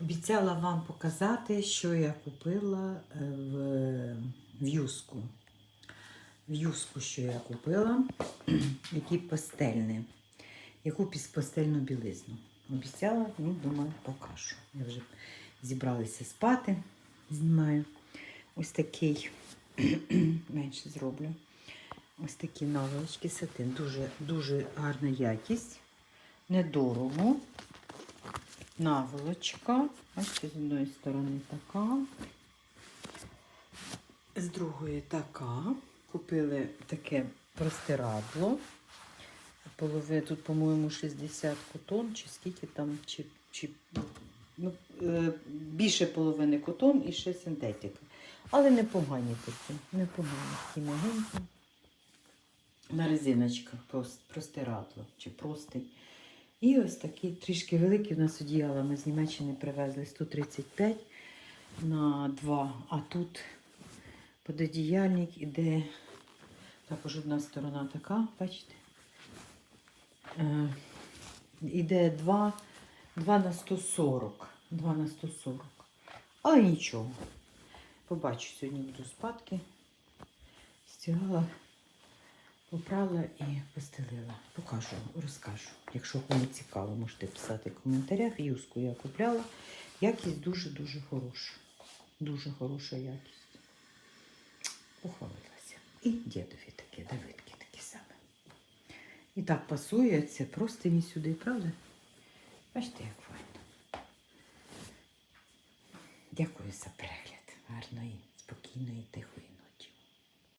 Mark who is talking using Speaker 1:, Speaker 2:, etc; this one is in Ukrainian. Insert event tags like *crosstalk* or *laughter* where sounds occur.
Speaker 1: Обіцяла вам показати, що я купила е, в, в юску. В юску, що я купила, *clears throat* які пастельні, яку пастельну білизну. Обіцяла, ну, думаю, покажу. Я вже зібралася спати, знімаю. Ось такий, *clears throat* менше зроблю. Ось такі наволочки сатин. Дуже, дуже гарна якість. Недорого. Наволочка. Бачите, з одної сторони така. З другої така. Купили таке простирадло. Полови, тут, по-моєму, 60 котон, чи скільки там, чи, чи ну, е, більше половини котон і ще синтетика. Але непогані такі, непогані такі мягенькі. На резиночках простирадло чи простий. І ось такі трішки великі у нас одіяла. Ми з Німеччини привезли 135 на 2. А тут пододіяльник іде також одна сторона така, бачите? Е, іде 2, 2 на 140. 2 на 140. Але нічого. Побачу, сьогодні буду спадки. Стягала, попрала і постелила. Покажу, розкажу. Якщо кому цікаво, можете писати в коментарях. Юску я купляла. Якість дуже-дуже хороша. Дуже хороша якість. Похвалилася. І дідові таке, Давидки такі саме. І так пасує це просто сюди, правда? Бачите, як файно. Дякую за перегляд. Гарної, спокійної, тихої